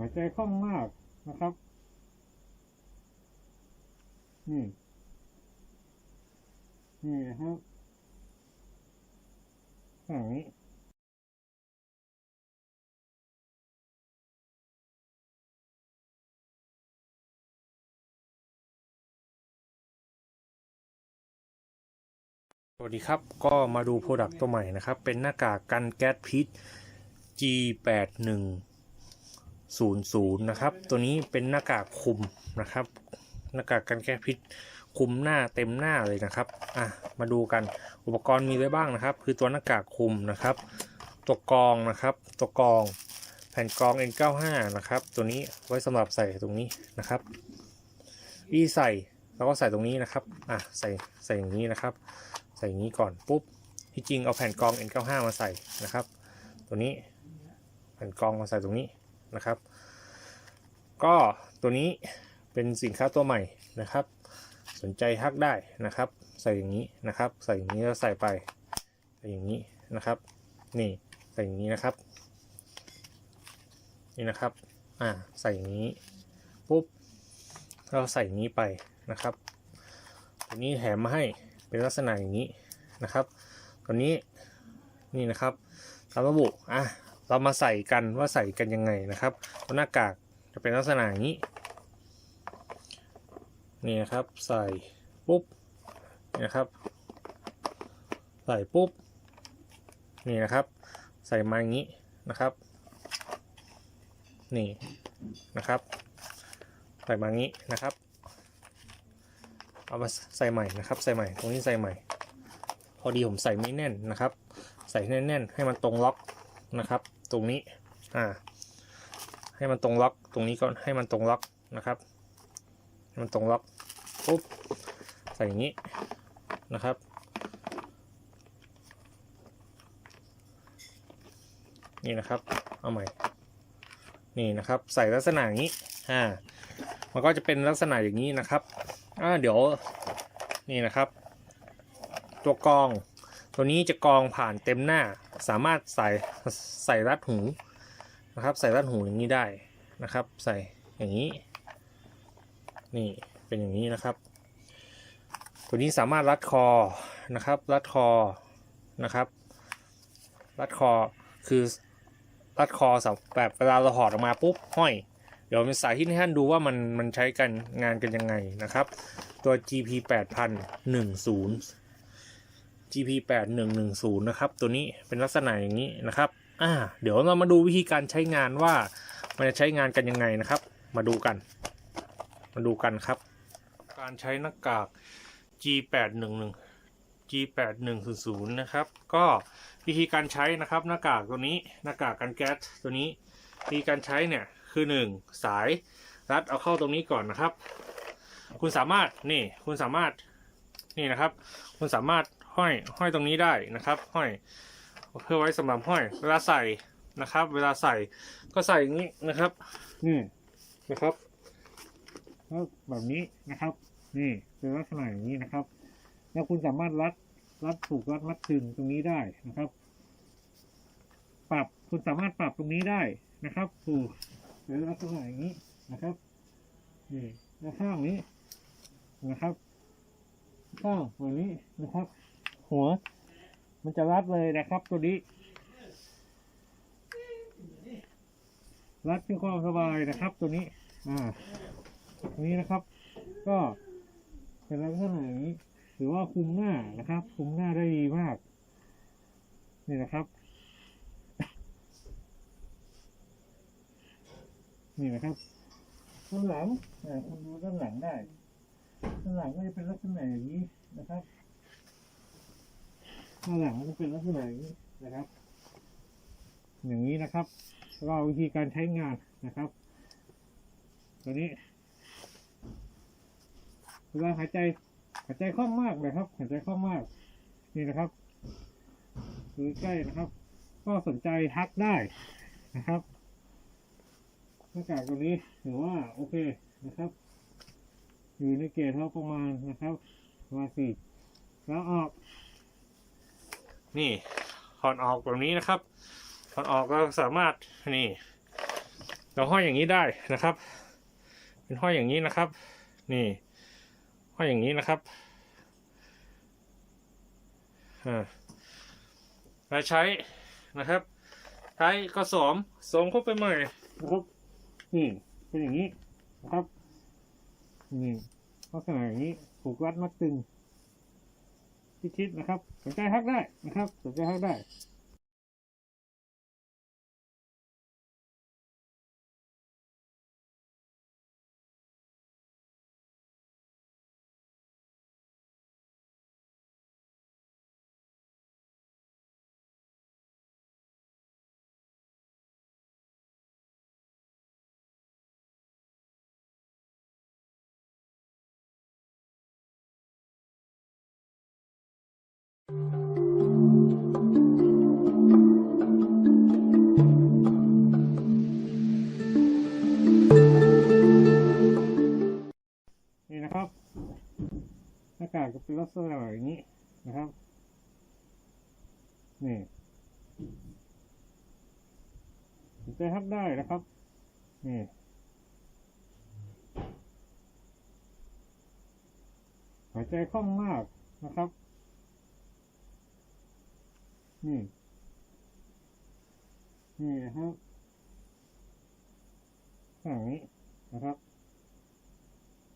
หายใจคล่องมากนะครับ นี่ นี่นะครับอย่างนี้สวัสดีครับ ก็มาดูโปรดักต์ตัวใหม่นะครับ เป็นหน้ากากกันแก๊สพิษ 00นะครับ ตัวนี้เป็นหน้ากากคุมนะครับ หน้ากากกันแก๊สพิษคุมหน้าเต็มหน้าเลยนะครับอะมาดูกันอุปกรณ์มีอะไรบ้างนะครับ คือตัวหน้ากากคุมนะครับ ตัวกรองนะครับ ตัวกรองแผ่นกรอง N95 นะครับ ตัวนี้ไว้สำหรับใส่ตรงนี้นะครับวิธีใส่เราก็ใส่ตรงนี้นะครับอะใส่ใส่อย่างนี้นะครับ ใส่อย่างนี้ก่อนปุ๊บที่จริงเอาแผ่นกรอง N95 มาใส่นะครับ ตัวนี้แผ่นกรองมาใส่ตรงนี้ นะครับ ก็ตัวนี้เป็นสินค้าตัวใหม่นะครับ สนใจทักได้นะครับ ใส่อย่างนี้นะครับ ใส่อย่างนี้แล้วใส่ไปใส่อย่างนี้นะครับ นี่ใส่อย่างนี้นะครับ นี่นะครับอ่าใส่อย่างนี้ปุ๊บเราใส่อย่างนี้ไปนะครับตัวนี้แถมมาให้เป็นลักษณะอย่างนี้นะครับตัวนี้นี่นะครับตามระบุอะ เรามาใส่กันว่าใส่กันยังไงนะครับหน้ากากจะเป็นลักษณะอย่างนี้นี่นะครับใส่ปุ๊บนี่นะครับ ใส่ปุ๊บนี่นะครับ ใส่มาอย่างนี้นะครับ นี่นะครับ ใส่มาอย่างนี้นะครับ เอามาใส่ใหม่นะครับ ใส่ใหม่ตรงนี้ใส่ใหม่ พอดีผมใส่ไม่แน่นนะครับ ใส่แน่นๆให้มันตรงล็อกนะครับ ตรงนี้อ่าให้มันตรงล็อกตรงนี้ก็ให้มันตรงล็อกนะครับให้มันตรงล็อกปุ๊บใส่อย่างนี้นะครับ นี่นะครับเอาใหม่นี่นะครับใส่ลักษณะอย่างนี้อ่ามันก็จะเป็นลักษณะอย่างนี้นะครับอ่าเดี๋ยวนี่นะครับ ตัวกอง ตัวนี้จะกองผ่านเต็มหน้า สามารถใส่ใส่รัดหูนะครับ ใส่รัดหูอย่างนี้ได้นะครับ ใส่อย่างนี้ นี่เป็นอย่างนี้นะครับ ตัวนี้สามารถรัดคอนะครับ รัดคอนะครับ รัดคอคือรัดคอแบบเวลาเราหอดออกมาปุ๊บห้อย เดี๋ยวมีสายที่ท่านดูว่ามันมันใช้กันงานกันยังไงนะครับ ตัว GP 8 0 0 1 0 GP8110 นะครับ ตัวนี้เป็นลักษณะอย่างนี้นะครับอ่าเดี๋ยวเรามาดูวิธีการใช้งานว่ามันจะใช้งานกันยังไงนะครับ มาดูกัน มาดูกันครับ การใช้หน้ากาก G811 G8100 นะครับ ก็วิธีการใช้นะครับหน้ากากตัวนี้หน้ากากกันแก๊สตัวนี้วิธีการใช้เนี่ยคือ 1 สายรัดเอาเข้าตรงนี้ก่อนนะครับ คุณสามารถนี่คุณสามารถนี่นะครับ คุณสามารถ ห้อยห้อยตรงนี้ได้นะครับ ห้อย เพื่อไว้สำหรับห้อย เวลาใส่นะครับ เวลาใส่ก็ใส่อย่างนี้นะครับนี่นะครับแล้วแบบนี้นะครับ นี่เป็นลักษณะอย่างนี้นะครับ แล้วคุณสามารถรัดรัดผูกรัดมัดตึงตรงนี้ได้นะครับ ปรับคุณสามารถปรับตรงนี้ได้นะครับผูกหรือลักษณะอย่างนี้นะครับนี่แล้วข้างนี้นะครับข้างแบบนี้นะครับ หัว มันจะรัดเลยนะครับ ตัวนี้ รัดเพื่อความสบายนะครับ ตัวนี้ อ่าตัวนี้นะครับ ก็เป็นลักษณะอย่างนี้ถือว่าคุมหน้านะครับ คุมหน้าได้ดีมาก นี่นะครับ นี่นะครับด้านหลังอ่คุณดูด้านหลังได้ด้านหลังก็จะเป็นลักษณะอย่างนี้นะครับ ด้านหลังก็จะเป็นลักษณะอย่างนี้นะครับ อย่างนี้นะครับแล้วก็วิธีการใช้งานนะครับ ตัวนี้เวลาหายใจหายใจคล่องมากเลยครับหายใจคล่องมาก นี่นะครับดูใกล้นะครับ ก็สนใจทักได้นะครับหน้ากากตัวนี้ถือว่าโอเคนะครับ อยู่ในเกณฑ์เท่าประมาณนะครับประมาณสี่แล้วออก นี่ถอดออกแบบนี้นะครับถอดออกก็สามารถนี่เราห้อยอย่างนี้ได้นะครับ เป็นห้อยอย่างนี้นะครับ นี่ ห้อยอย่างนี้นะครับอ่าเราใช้นะครับ ใช้กระสอมสวมเข้าไปใหม่นะครับนี่เป็นอย่างนี้นะครับนี่ลักษณะอย่างนี้ผูกรัดมัดตึง ชิดๆนะครับสนใจฮักได้นะครับสนใจฮักได้ นี่สนใจฮักได้นะครับ นี่หายใจคล่องมากนะครับ นี่ นี่นะครับอย่างนี้นะครับ